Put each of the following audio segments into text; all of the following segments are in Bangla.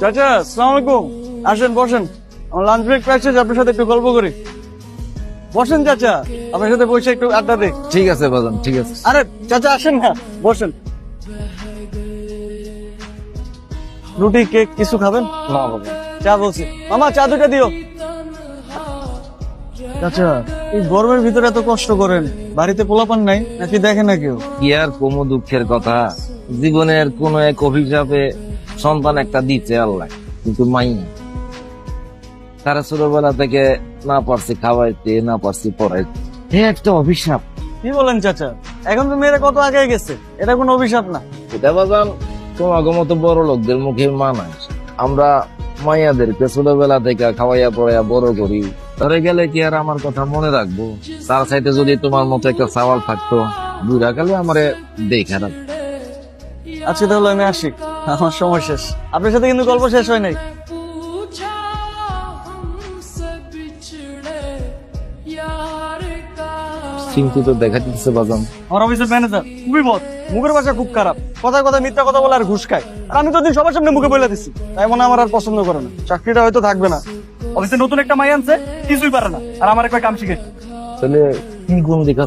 চাচা আলাইকুম। আসেন বসেন। আমার লাঞ্চ ব্রেক আপনার সাথে একটু গল্প করি। বসেন চাচা। আপনার সাথে বসে একটু আড্ডা দিই। ঠিক আছে বাজান ঠিক আছে। আরে চাচা আসেন না। বসেন। রুটি কেক কিছু খাবেন? না বাবা চা বলছি। মামা চা দুটা দিও। চাচা এই গরমের ভিতরে এত কষ্ট করেন? বাড়িতে পোলাপান নাই? নাকি দেখে না কেউ? কি আর দুঃখের কথা? জীবনের কোন এক অভিশাপে সন্তান একটা দিচ্ছে আল্লাহ কিন্তু মাই তারা ছোটবেলা থেকে না পারছি খাওয়াইতে না পারছি পড়াইতে। এ একটা অভিশাপ। কি বলেন চাচা? এখন তো মেয়েরা কত আগে গেছে? এটা কোনো অভিশাপ না। এটা বাজান তোমাকে মতো বড় লোকদের মুখে মানায়। আমরা মাইয়াদেরকে ছোটবেলা থেকে খাওয়াইয়া পড়াইয়া বড় করি। ধরে গেলে কি আর আমার কথা মনে রাখব? তার সাইতে যদি তোমার মতো একটা সাওয়াল থাকতো বুড়া গেলে আমারে দেখা রাখতো আচ্ছা তাহলে আমি আসি। আমার সময় শেষ। আপনার সাথে কিন্তু গল্প শেষ হয় নাই। দেখা দিতেছে বাজান। আমার অফিসের ম্যানেজার খুবই বদ। মুখের ভাষা খুব খারাপ। কথায় কথা মিথ্যা কথা বলে আর ঘুষ খায়। আমি তো দিন সবার সামনে মুখে বলে দিছি। তাই মনে আমার আর পছন্দ করে না। চাকরিটা হয়তো থাকবে না। অফিসে নতুন একটা মাই আনছে কিছুই পারে না। আর আমার একটা কাম তাহলে কি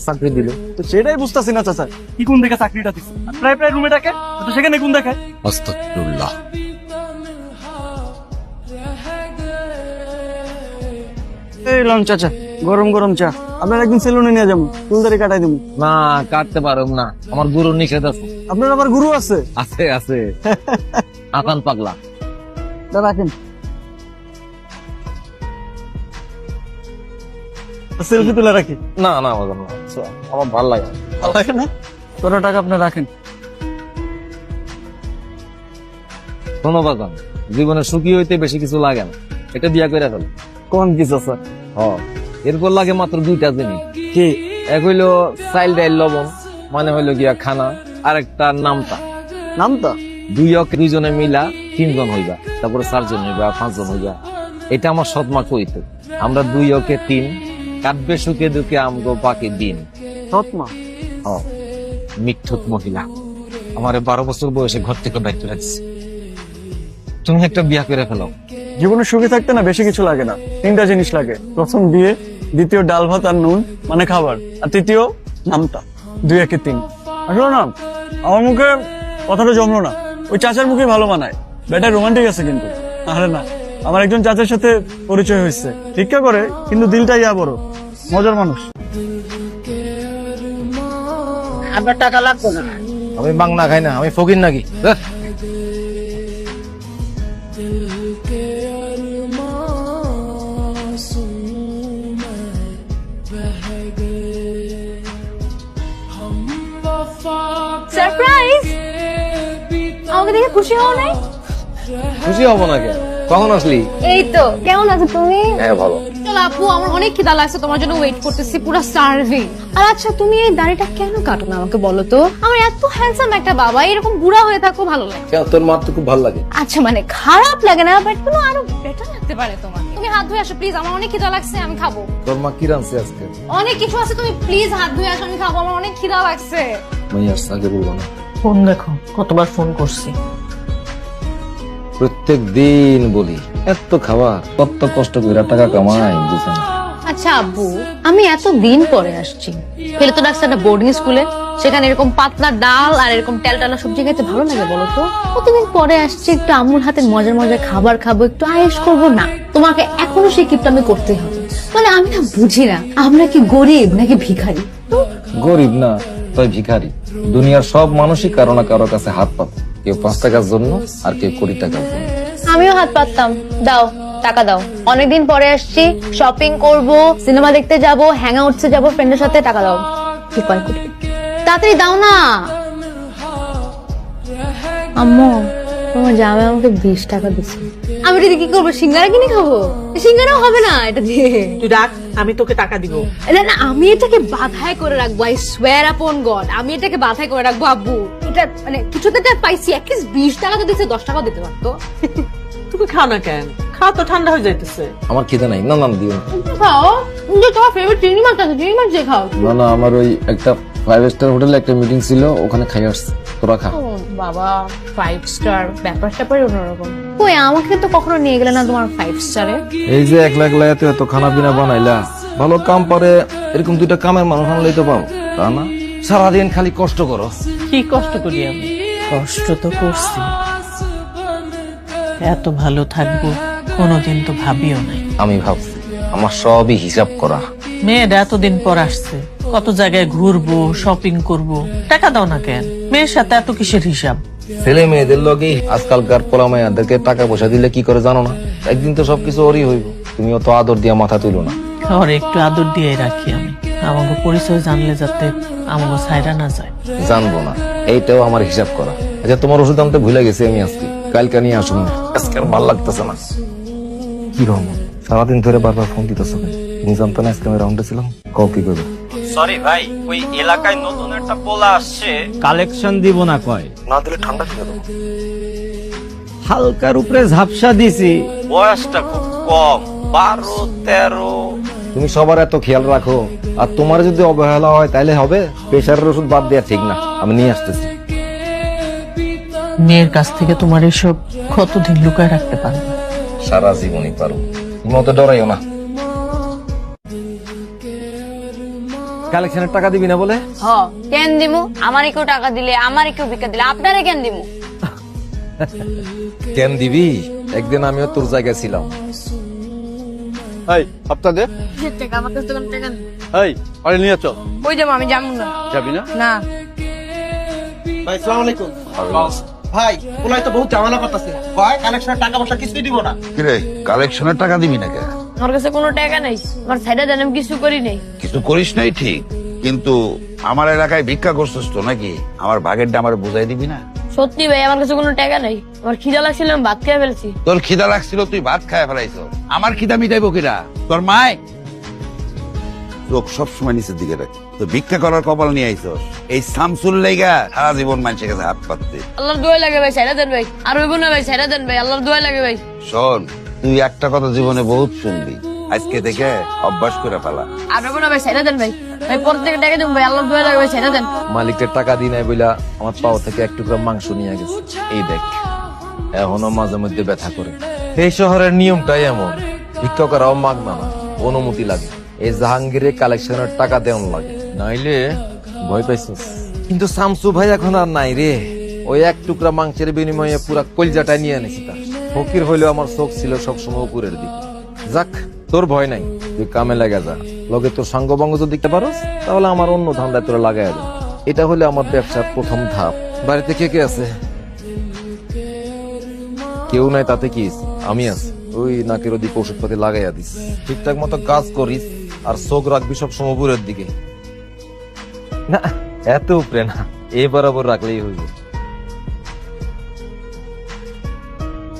চাকরি দিল? তো সেটাই বুঝতেছি না চাচা। কি দেখে চাকরিটা দিচ্ছে প্রায় প্রায় রুমে ডাকে তো সেখানে দেখায়? লন চাচা গরম গরম চা। আপনার একদিন সেলুনে নিয়ে যাব চুলদারি কাটাই দেবো। না কাটতে পারব না। আমার গুরু নিষেধ আছে। আপনার আমার গুরু আছে? আছে আছে। আকান পাগলা। রাখেন সেলফি তুলে রাখি? না না বাজান না। আমার ভালো লাগে। ভালো লাগে না? কত টাকা আপনি রাখেন? শোনো বাজান জীবনে সুখী হইতে বেশি কিছু লাগে না। এটা বিয়া করে ফেল। কোন কিছু স্যার? হ এরপর লাগে মাত্র দুইটা জিনিস। কি? এক হইল চাইল ডাইল লবণ মানে হইল গিয়া খানা আর একটা নামতা। নামটা দুই অক দুইজনে মিলা তিনজন হইবা তারপরে চারজন হইবা পাঁচজন হইবা। এটা আমার সৎমা কইতো আমরা দুই অকে তিন কাটবে সুখে দুঃখে আমগো পাকে দিন। সৎমা মিথ্যুক মহিলা। আমার বারো বছর বয়সে ঘর থেকে দায়িত্ব রাখছে তুমি একটা বিয়া করে ফেলো। জীবনে সুখে থাকতে না বেশি কিছু লাগে না। তিনটা জিনিস লাগে। প্রথম বিয়ে দ্বিতীয় ডাল ভাত আর নুন মানে খাবার। আর তৃতীয় নামটা দুই একে তিন। আসলে না আমার মুখে কথাটা জমলো না। ওই চাচার মুখে ভালো মানায়। বেটা রোমান্টিক আছে কিন্তু। আরে না। আমার একজন চাচার সাথে পরিচয় হয়েছে। ভিক্ষা করে কিন্তু দিলটা ইয়া বড় মজার মানুষ। আপনার টাকা লাগবে না। আমি বাংলা খাই না আমি ফকির নাকি? হ্যাঁ। আমাকে দেখে খুশি হব নাই? খুশি হব না কেন কখন আসলি? এই তো। কেমন আছো তুমি? হ্যাঁ ভালো। চলো আপু আমার অনেক খিদা লাগছে তোমার জন্য ওয়েট করতেছি পুরো সার্ভিং আর আচ্ছা তুমি এই দাড়িটা কেন কাটো না আমাকে বলো তো? আমার এত হ্যান্ডসাম একটা বাবা এরকম বুড়া হয়ে থাকো ভালো লাগে। কেন তোর মার তো খুব ভালো লাগে। আচ্ছা মানে খারাপ লাগে না বাট কোনো আরও বেটার লাগতে পারে তোমার। তুমি হাত ধুয়ে আসো প্লিজ আমার অনেক খিদা লাগছে আমি খাব। তোর মা কি রানছে আজকে? অনেক কিছু আছে তুমি প্লিজ হাত ধুয়ে আসো আমি খাব আমার অনেক খিদা লাগছে। মাই আসছে আগে বলব না। ফোন দেখো কতবার ফোন করছি। প্রত্যেক দিন বলি এত খাবার কত কষ্ট করে টাকা কামাই বুঝে না আচ্ছা আব্বু আমি এত দিন পরে আসছি। ফেলে তো ডাকছে একটা বোর্ডিং স্কুলে সেখানে এরকম পাতলা ডাল আর এরকম টেলটালা সবজি খেতে ভালো লাগে বলো তো? কতদিন পরে আসছি একটু আম্মুর হাতের মজার মজার খাবার খাব একটু আয়েস করব। না তোমাকে এখনও সেই কিপটা আমি করতেই হবে। মানে আমি না বুঝি না আমরা কি গরিব নাকি ভিখারি? গরিব না তাই ভিখারি। দুনিয়ার সব মানুষই কারও না কারও কাছে হাত পাত কেউ পাঁচ টাকার জন্য আর কেউ কোটি টাকার জন্য। আমিও হাত পাততাম। দাও টাকা দাও। অনেকদিন পরে আসছি শপিং করব সিনেমা দেখতে যাব হ্যাং আউটসে যাব ফ্রেন্ডের সাথে টাকা দাও। ঠিক কয় কোটি তাড়াতাড়ি দাও না। আম্মু। তোমার জামাই আমাকে বিশ টাকা দিচ্ছে। আমি এটা কি করব? সিঙ্গারা কিনে খাব? সিঙ্গারাও হবে না এটা দিয়ে। তুই রাখ আমি তোকে টাকা দিব। না না আমি এটাকে বাধাই করে রাখব আই সোয়ার আপন গড আমি এটাকে বাধাই করে রাখব আব্বু। এটা মানে কিছুতে একটা পাইছি অ্যাটলিস্ট বিশ টাকা তো দিচ্ছে দশ টাকাও দিতে পারতো। তুমি খাও না কেন? খাও তো ঠান্ডা হয়ে যাইতেছে। আমার খিদে নাই। না না দিও খাও? যে তোমার ফেভারিট চিংড়ি মাছ আছে চিংড়ি মাছ দিয়ে খাও। না না আমার ওই একটা ফাইভ স্টার হোটেলে একটা মিটিং ছিল ওখানে খাই আসছে। তোরা খা। ও বাবা ফাইভ স্টার ব্যাপার স্যাপারই অন্যরকম। কই আমাকে তো কখনো নিয়ে গেলে না তোমার ফাইভ স্টারে এই যে একলা একলা এত এত খানা পিনা বানাইলা ভালো কাম পারে এরকম দুইটা কামের মানুষ আনলেই তো পাও তা না? সারাদিন খালি কষ্ট করো। কি কষ্ট করি আমি? কষ্ট তো করছি। এত ভালো থাকব কোনোদিন তো ভাবিও নাই। আমি ভাবছি আমার সবই হিসাব করা। মেয়েরা এতদিন পর আসছে কত জায়গায় ঘুরবো শপিং করব টাকা দাও না কেন? মেয়ের সাথে এত কিসের হিসাব? ছেলে মেয়েদের লগে আজকালকার পোলা মায়াদেরকে টাকা পয়সা দিলে কি করে জানো না? একদিন তো সবকিছু ওরই হইব। তুমি অত আদর দিয়া মাথা তুলো না। একটু আদর দিয়ে রাখি আমি। আমাকে পরিচয় জানলে যাতে আমাকে সাইরা না যায়। জানব না। এইটাও আমার হিসাব করা। আচ্ছা তোমার ওষুধ আনতে ভুলে গেছি আমি আজকে। কালকে নিয়ে আসুন না। আজকে আর ভালো লাগতেছে না। কি রহমান সারাদিন ধরে বারবার ফোন দিতেছ তুমি জানতো না আজকে আমি রাউন্ডে ছিলাম? কও কি করবে? সরি ভাই ওই এলাকায় নতুন একটা পোলা আসছে কালেকশন দিব না কয়। না দিলে ঠান্ডা খেয়ে দেবো। হালকার উপরে ঝাপসা দিছি। বয়সটা খুব কম বারো তেরো। তুমি সবার এত খেয়াল রাখো আর তোমার যদি অবহেলা হয় তাহলে হবে? প্রেশারের ওষুধ বাদ দেওয়া ঠিক না আমি নিয়ে আসতেছি। মেয়ের কাছ থেকে তোমার এসব কতদিন লুকায় রাখতে পারবে? সারা জীবনই পারো। তুমি অত ডরাইও না। কালেকশনের টাকা দিবি না বলে? হ কেন দিমু? আমারই কেউ টাকা দিলে আমারই কেউ ভিক্ষা দিলে আপনারে কেন দিমু? কেন দিবি? একদিন আমিও তোর জায়গায় ছিলাম। এই আপনাদের? টাকা আমার কাছে কোনো টাকা নেই এই আরে নিয়ে চল। ওই যাব আমি যাব না। যাবি না? না। ভাই সালাম আলাইকুম। ভাই ওলাই তো বহুত ঝামেলা করতেছে। ভাই কালেকশনের টাকা পয়সা কিছুই দিব না। কালেকশনের টাকা দিবি না কে আমার কাছে কোনো টাকা নাই। আমার সাইডে দেন আমি কিছু করি নাই। কিছু করিস নাই ঠিক কিন্তু আমার এলাকায় ভিক্ষা করছিস তো নাকি? আমার ভাগেরটা আমার বুঝাই দিবি না? সত্যি ভাই আমার কাছে কোনো টাকা নাই। আমার খিদা লাগছিল আমি ভাত খেয়ে ফেলছি। তোর খিদা লাগছিল তুই ভাত খায় ফেলাইছ। আমার খিদা মিটাইবো কিরা? তোর মায়? চোখ সবসময় নিচের দিকে রাখ। তো ভিক্ষা করার কপাল নিয়ে আইছস। এই সামসুল লেগা সারা জীবন মানুষের কাছে হাত পাততে। আল্লাহর দোয়া লাগে ভাই সাইডা দেন ভাই। আর হইব না ভাই সাইডা দেন ভাই আল্লাহর দোয়া লাগে ভাই। শোন তুই একটা কথা জীবনে বহুত শুনবি। আজকে থেকে অভ্যাস করে ফেলা। আর ভাই সাইডা দেন ভাই। ভাই পর থেকে টাকা দেন ভাই। দোয়া ভাই সাইডা দেন। মালিকের টাকা দিই নাই বইলা আমার পাও থেকে এক টুকরা মাংস নিয়ে গেছে। এই দেখ এখনও মাঝে মধ্যে ব্যথা করে। এই শহরের নিয়মটাই এমন। ভিক্ষা করাও না অনুমতি লাগে। এই জাহাঙ্গীরের কালেকশনের টাকা দেওয়ান লাগে। নাইলে ভয় পাইছিস। কিন্তু শামসু ভাই এখন আর নাই রে। ওই এক টুকরা মাংসের বিনিময়ে পুরা কলজাটা নিয়ে এনেছি তার। ফকির হইলেও আমার চোখ ছিল সবসময় উপরের দিকে। যাক, তোর ভয় নাই, তুই কামে লাগা যা। লগে তোর সঙ্গ বঙ্গ যদি দিতে পারোস, তাহলে আমার অন্য ধান্দায় তোরা লাগাই এটা হলে আমার ব্যবসার প্রথম ধাপ। বাড়িতে কে কে আছে? কেউ নাই, তাতে কি? আমি আছি। ওই নাকের ওদিকে ওষুধপাতি লাগাইয়া দিস ঠিকঠাক মতো কাজ করিস, আর চোখ রাখবি সব সময় উপরের দিকে। না, এত উপরে না এই বরাবর রাখলেই হইব।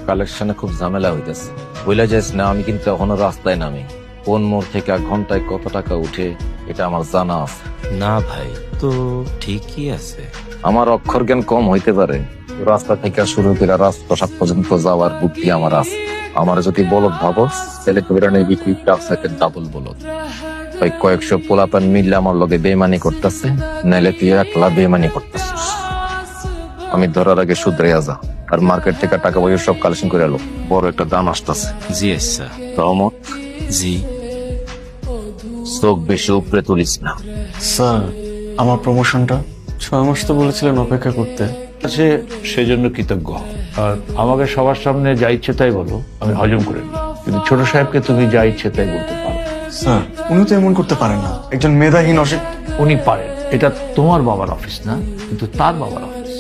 কালেকশনে খুব ঝামেলা হইতেছে। বইলা যাইস না আমি কিন্তু এখনও রাস্তায় নামি। কোন মোড় থেকে আর ঘন্টায় কত টাকা উঠে এটা আমার জানা আছে। না ভাই তো ঠিকই আছে। আমার অক্ষর জ্ঞান কম হইতে পারে। রাস্তা থেকে শুরু করে রাজপ্রসাদ পর্যন্ত যাওয়ার বুদ্ধি আমার আছে। আমার যদি বলদ ভাবো তাহলে কবিরা নেবি তুই ডাবল বলদ। ওই কয়েকশো পোলাপান মিললে আমার লগে বেমানি করতেছে নাইলে তুই একলা বেমানি করতেছিস আমি ধরার আগে শুধরে যা। আর মার্কেট থেকে টাকা পয়সা সব কালেকশন করে এলো বড় একটা দাম আসতেছে। জি আচ্ছা। রহমত জি। চোখ বেশি উপরে তুলিস না। স্যার আমার প্রমোশনটা ছয় মাস তো বলেছিলেন অপেক্ষা করতে। আছে সেজন্য কৃতজ্ঞ। আর আমাকে সবার সামনে যা ইচ্ছে তাই বলো আমি হজম করে নিই কিন্তু ছোট সাহেবকে তুমি যা ইচ্ছে তাই বলতে পারো। স্যার উনি তো এমন করতে পারেন না। একজন মেধাহীন অসিক উনি পারেন। এটা তোমার বাবার অফিস না কিন্তু তার বাবার অফিস।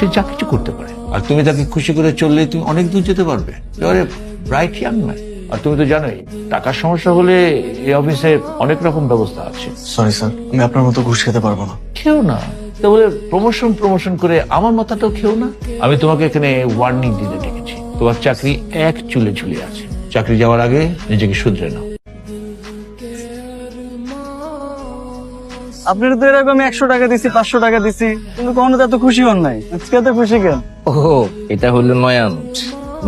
সে যা কিছু করতে পারে। আর তুমি তাকে খুশি করে চললে তুমি অনেক দূর যেতে পারবে। এবারে ব্রাইট ইয়াং ম্যান আর তুমি তো জানোই টাকার সমস্যা হলে এই অফিসে অনেক রকম ব্যবস্থা আছে। সরি স্যার আমি আপনার মতো ঘুষ খেতে পারব না। খেও না। তা বলে প্রমোশন প্রমোশন করে আমার মাথাটাও খেও না। আমি তোমাকে এখানে ওয়ার্নিং দিতে ডেকেছি তোমার চাকরি এক চুলে ঝুলে আছে। চাকরি যাওয়ার আগে নিজেকে শুধরে নাও। তো এরকম একশো টাকা দিছি, পাঁচশো টাকা দিছি, কিন্তু কখনো তো খুশি হন নাই। আজকে খুশি কেন? ও এটা হলো নয়া নোট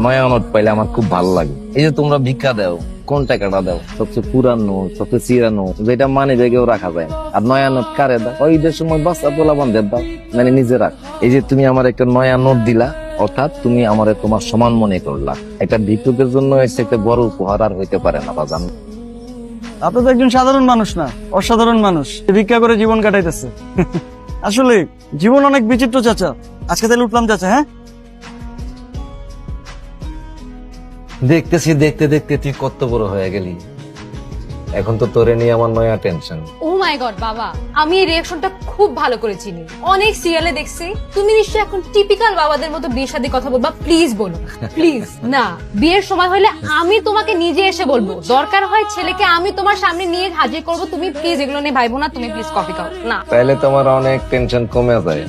নয়া নোট পাইলে আমার খুব ভালো লাগে। এই যে তোমরা ভিক্ষা দাও, কোন টাকাটা দাও? সবচেয়ে পুরানো, সবচেয়ে চিরানো, যেটা মানে ব্যাগেও রাখা যায় আর নয়া নোট কারে দাও? ওই ঈদের সময় বাচ্চা তোলা বান্ধব দাও মানে নিজে রাখ। এই যে তুমি আমার একটা নয়া নোট দিলা, অর্থাৎ তুমি আমার তোমার সমান মনে করলা। একটা ভিক্ষুকের জন্য একটা বড় উপহার আর হইতে পারে না, বাজান। আপনি তো একজন সাধারণ মানুষ না, অসাধারণ মানুষ। ভিক্ষা করে জীবন কাটাইতেছে। আসলে, জীবন অনেক বিচিত্র চাচা। আজকে তাহলে উঠলাম চাচা হ্যাঁ? দেখতেছি, দেখতে দেখতে তুই কত বড় হয়ে গেলি। এখন তো তোরে নিয়ে আমার নয়া টেনশন ও মাই গড বাবা আমি এই রিয়াকশনটা খুব ভালো করে চিনি। অনেক সিরিয়ালে দেখছি তুমি নিশ্চয়ই এখন টিপিক্যাল বাবাদের মতো বিয়ের সাথে কথা বলবা প্লিজ বলো প্লিজ না বিয়ের সময় হলে আমি তোমাকে নিজে এসে বলব দরকার হয় ছেলেকে আমি তোমার সামনে নিয়ে হাজির করব তুমি প্লিজ এগুলো নিয়ে ভাইবো না তুমি প্লিজ কফি খাও না। তাহলে তোমার অনেক টেনশন কমে যায়।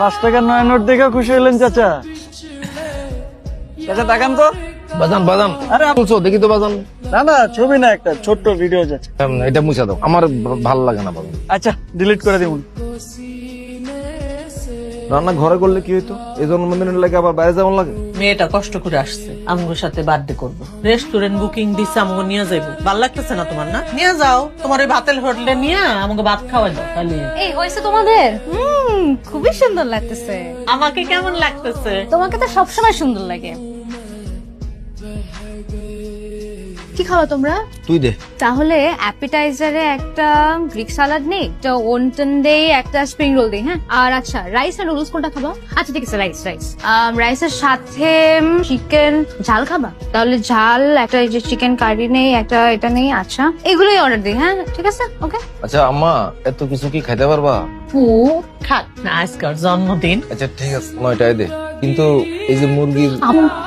পাঁচ টাকার নয় নোট দেখে খুশি হলেন চাচা। চাচা তাকান তো। বাজান বাজান। আরে বলছো দেখি তো বাজান। না না ছবি না একটা ছোট্ট ভিডিও হুম, এটা মুছা দাও। আমার ভালো লাগে না বাজান। আচ্ছা ডিলিট করে দিবুন। রান্না ঘরে করলে কি হইতো? এই জন্মদিনের লাগে আবার বাইরে যাওয়ার লাগে? মেয়েটা কষ্ট করে আসছে। আমগোর সাথে বার্থডে করব। রেস্টুরেন্ট বুকিং দিছে আমগো নিয়ে যাইবো। ভালো লাগতেছে না তোমার না? নিয়ে যাও। তোমার ওই ভাতের হোটেলে নিয়ে আমাকে ভাত খাওয়াই দাও তাহলে। এই হয়েছে তোমাদের? হুম খুবই সুন্দর লাগতেছে। আমাকে কেমন লাগতেছে? তোমাকে তো সবসময় সুন্দর লাগে। কি খাওয়া তোমরা? তুই দে। তাহলে অ্যাপিটাইজারে একটা গ্রিক সালাড নেই একটা ওনটন দে একটা স্প্রিং রোল দে হ্যাঁ? আর আচ্ছা রাইস আর নুডলস কোনটা খাবা? আচ্ছা ঠিক আছে রাইস রাইস রাইসের সাথে চিকেন ঝাল খাবা? তাহলে ঝাল একটা এই যে চিকেন কারি নেই একটা এটা নেই আচ্ছা। এগুলোই অর্ডার দিই হ্যাঁ? ঠিক আছে ওকে আচ্ছা আম্মা এত কিছু কি খাইতে পারবা? ও খাক না আজকার জন্মদিন। আচ্ছা ঠিক আছে নয়টায় দে। কিন্তু এই যে মুরগির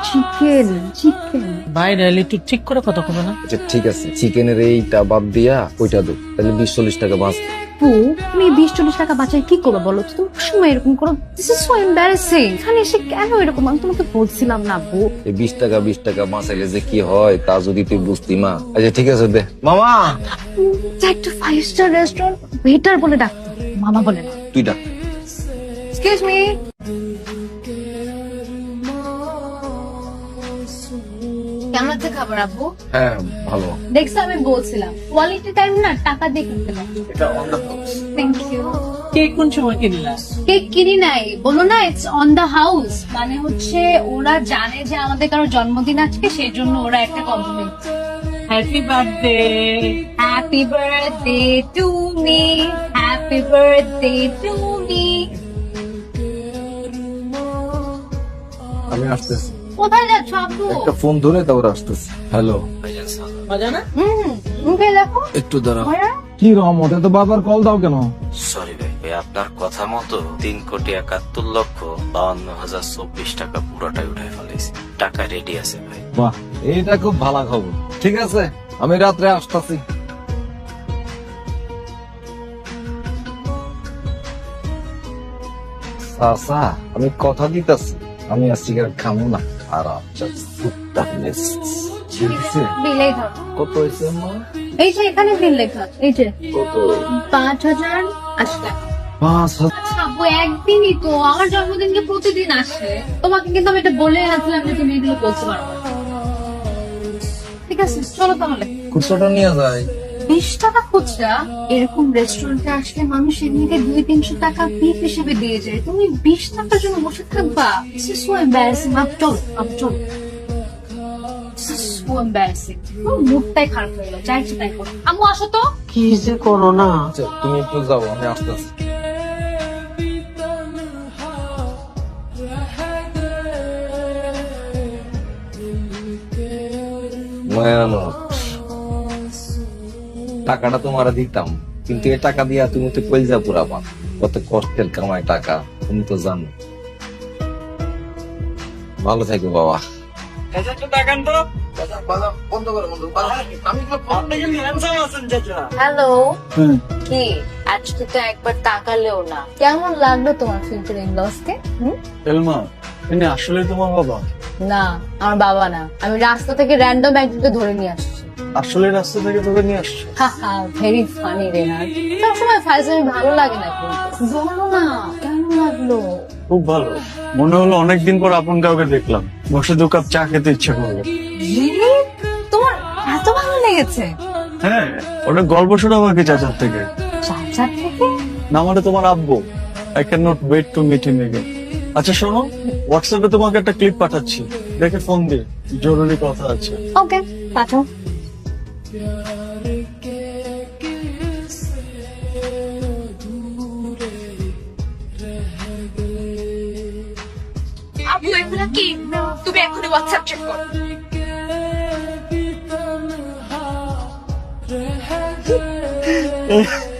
চিকেন চিকেন বাইরে এলে একটু ঠিক করে কথা কবে না? আচ্ছা ঠিক আছে। চিকেনের এইটা বাদ দিয়া ওইটা দো। তাহলে বিশ চল্লিশ টাকা বাঁচ। আপু তুমি বিশ চল্লিশ টাকা বাঁচাই কি করব বলো তো? তুমি সময় এরকম করো। দিস ইজ সো এম্বারেসিং এখানে এসে কেন এরকম? আমি তোমাকে বলছিলাম না আপু এই বিশ টাকা বিশ টাকা বাঁচাইলে যে কি হয় তা যদি তুই বুঝতি মা। আচ্ছা ঠিক আছে দে। মামা! এটা একটা ফাইভ স্টার রেস্টুরেন্ট ওয়েটার বলে ডাকতো মামা বলে না। তুই ডাক। এক্সকিউজ মি আছে খাবার আপু হ্যাঁ ভালো। দেখছ আমি বলছিলাম কোয়ালিটি টাইম না টাকা দিয়ে কিনতে থ্যাংক ইউ কে কোন সময় কিনলা? কেক কিনি নাই। বলো না ইটস অন দা হাউস মানে হচ্ছে ওরা জানে যে আমাদের কারও জন্মদিন আজকে সেই জন্য ওরা একটা compliment happy birthday happy birthday to me happy birthday to me আমি আসতেছি। কোথায় যাচ্ছ আপু? একটা ফোন ধরে আসতেছি। হ্যালো। মজা হুম মুখে দেখো। একটু দাঁড়া ওরা কি ওটা তো কল দাও কেন? সরি ভাই ভাই আপনার কথা মতো তিন কোটি একাত্তর লক্ষ বাউন্ন হাজার চব্বিশ টাকা পুরোটাই উঠাই ফেলেছি। টাকা রেডি আছে ভাই। বাহ এইটা খুব ভালো খবর। ঠিক আছে আমি রাত্রে আসতেছি। আমি কথা দিতেছি। আমি আর সিগারেট খাব না। আপনার সুটটা ঠিক আছে বিলেই ধর কত হয়েছে মা এই যে এখানে বিল লেখা এই যে। কত? পাঁচ হাজার আশি টাকা। পাঁচ হাজার। আচ্ছা, একদিনই তো আমার জন্মদিনকে প্রতিদিন আসে। তোমাকে কিন্তু আমি এটা বলে আসলাম যে তুমি এগুলো বলতে পারবে না। ঠিক আছে চলো তাহলে। খুচরাটা নিয়ে যায় বিশ টাকা খুচরা এরকম রেস্টুরেন্টে আসলে মানুষ এমনিতে দুই তিনশো টাকা বিল হিসেবে দিয়ে যায়। তুমি বিশ টাকার জন্য বসে থাকবা? Is so আপ চলো চলো। মুডটাই খারাপ হয়ে গেল। তাই করো। আম্মু আসো তো। কি যে করো না? আচ্ছা, তুমি একটু যাও আমি আসতেছি। নয়া নোট। টাকাটা তোমার দিতাম কিন্তু এই টাকা দিয়া তুমি তো কইজা পুরাবা কত কষ্টের কামাই টাকা তুমি তো জানো। ভালো থাকো বাবা। হ্যালো। কি? আজকে তো একবার তাকালেও না। কেমন লাগল তোমার ফিউচার ইন লসকে এলমা ইনি আসলে তোমার বাবা? না আমার বাবা না। আমি রাস্তা থেকে র্যান্ডম একজনকে ধরে নিয়ে আসছি। আসলে রাস্তা থেকে তোকে নিয়ে আসছো। ভেরি ফানি রে না সবসময় ফাইজামি ভালো লাগে না বলো না কেন লাগল? খুব ভালো। মনে হলো অনেকদিন পর আপন কাউকে দেখলাম। বসে দু কাপ চা খেতে ইচ্ছে করল। তোমার এত ভালো লেগেছে? হ্যাঁ অনেক গল্প শোনা আমাকে চাচার থেকে। চাচার থেকে? না মানে তোমার আব্বু। I can not wait to meet him again আচ্ছা শোনো হোয়াটসঅ্যাপে তোমাকে একটা ক্লিপ পাঠাচ্ছি। দেখে ফোন দিয়ে। জরুরি কথা আছে। ওকে পাঠাও। प्यार के किसे अधूरे रह गए। আপু এগুলা কি তুমি এখনই হোয়াটসঅ্যাপ চেক করো Yeah.